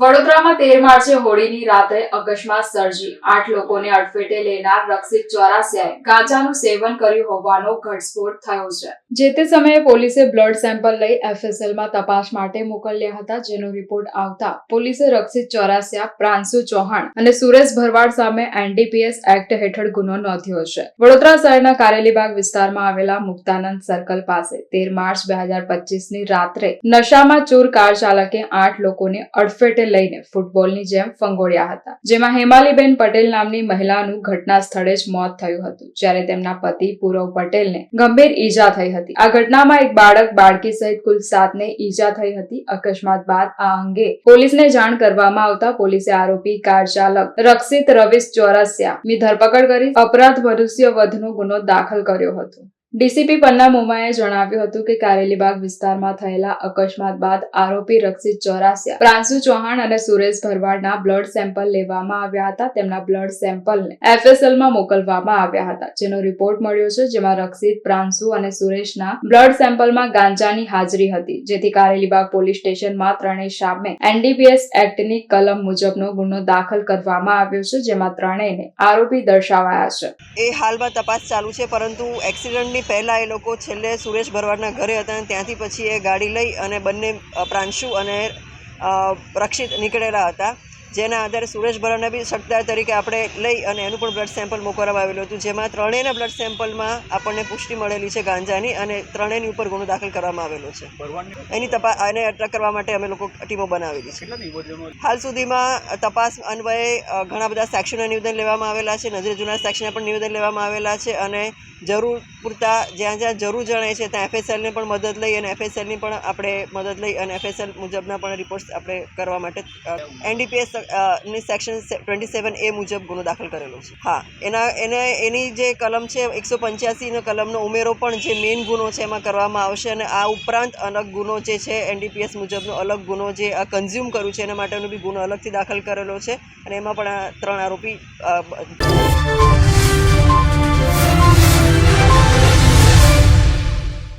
વડોદરામાં તેર માર્ચે હોળીની રાત્રે અકસ્માત સર્જી. આઠ લોકોને અડફેટે લેનાર રક્ષિત ચોરાસિયાએ ગાંજાનું સેવન કર્યું હોવાનો ઘટસ્ફોટ થયો છે. જે તે સમયે પોલીસે બ્લડ સેમ્પલ લઈ એફએસએલમાં તપાસ માટે મોકલ્યા હતા, જેનો રિપોર્ટ આવતા પોલીસે રક્ષિત ચોરાસિયા પ્રાંશુ ચૌહાણ અને સુરેશ ભરવાડ સામે એનડીપીએસ એક્ટ હેઠળ ગુનો નોંધ્યો છે. વડોદરા શહેરના કારેલીબાગ વિસ્તારમાં આવેલા મુક્તાનંદ સર્કલ પાસે તેર માર્ચ બે હજાર પચીસની રાત્રે નશામાં ચૂર કાર ચાલકે આઠ લોકોને અડફેટે લઈને ફૂટબોલની જેમ ફંગોળ્યા હતા, જેમાં હેમાલીબેન પટેલ નામની મહિલાનું ઘટના સ્થળે જ મોત થયું હતું, જ્યારે તેમના પતિ પૂરવ પટેલને ગંભીર ઈજા થઈ હતી. આ ઘટનામાં એક બાળક બાળકી સહિત કુલ સાતને ઈજા થઈ હતી. અકસ્માત બાદ આ અંગે પોલીસને જાણ કરવામાં આવતા પોલીસે આરોપી, કાર ચાલક, રક્ષિત રવિશ ચોરસિયા ની ધરપકડ કરી અપરાધ મનુષ્ય વધનો ગુનો દાખલ કર્યો હતો. ડીસીપી પન્ના મુમાએ જણાવ્યું હતું કે કારેલીબાગ વિસ્તારમાં થયેલા અકસ્માત બાદ આરોપી રક્ષિત ચોરાસિયા, પ્રાંશુ ચૌહાણ અને સુરેશ ભરવાડના બ્લડ સેમ્પલ લેવામાં આવ્યા હતા. તેમના બ્લડ સેમ્પલને એફએસએલમાં મોકલવામાં આવ્યા હતા. જેનો રિપોર્ટ મળ્યો છે જેમાં રક્ષિત પ્રાંશુ અને સુરેશના બ્લડ સેમ્પલમાં ગાંજાની હાજરી હતી, જેથી કારેલીબાગ પોલીસ સ્ટેશનમાં ત્રણેય સામે એનડીપીએસ એક્ટની કલમ મુજબનો ગુનો દાખલ કરવામાં આવ્યો છે, જેમાં ત્રણેયને આરોપી દર્શાવાયા છે. એ હાલમાં તપાસ ચાલુ છે, પરંતુ એક્સિડન્ટની પહેલાં એ લોકો છેલ્લે સુરેશ ભરવાડના ઘરે હતા અને ત્યાંથી પછી એ ગાડી લઈ અને બંને પ્રાંશુ અને રક્ષિત નીકળેલા હતા. જેના આધારે સુરેશ ભરાના બી સટ્ટાર તરીકે આપણે લઈ અને એનું પણ બ્લડ સેમ્પલ મોકલવામાં આવેલું હતું. જેમાં ત્રણેયના બ્લડ સેમ્પલમાં આપણને પુષ્ટિ મળેલી છે ગાંજાની અને ત્રણેયની ઉપર ગુનો દાખલ કરવામાં આવેલો છે. એની તપાસ આને અટક કરવા માટે અમે લોકો ટીમો બનાવેલી છે. હાલ સુધીમાં તપાસ અન્વયે ઘણા બધા સેક્શનના નિવેદન લેવામાં આવેલા છે નજરે જૂના સેક્શનના પણ નિવેદન લેવામાં આવેલા છે અને જરૂર પૂરતા જ્યાં જ્યાં જરૂર જણાય છે ત્યાં એફએસએલને પણ મદદ લઈ અને એફએસએલની પણ આપણે મદદ લઈ અને એફએસએલ મુજબના પણ રિપોર્ટ્સ આપણે કરવા માટે એનડીપીએસ ની સેક્શન ટ્વેન્ટી સેવન એ મુજબ ગુનો દાખલ કરેલો છે. હા, એના, એને, એની જે કલમ છે, એકસો પંચ્યાસીનો કલમનો ઉમેરો પણ જે મેઇન ગુનો છે એમાં કરવામાં આવશે અને આ ઉપરાંત અલગ ગુનો જે છે એનડીપીએસ મુજબનો અલગ ગુનો જે આ કન્ઝ્યુમ કર્યું છે, એના માટેનો બી ગુનો અલગથી દાખલ કરેલો છે અને એમાં પણ આ ત્રણ આરોપી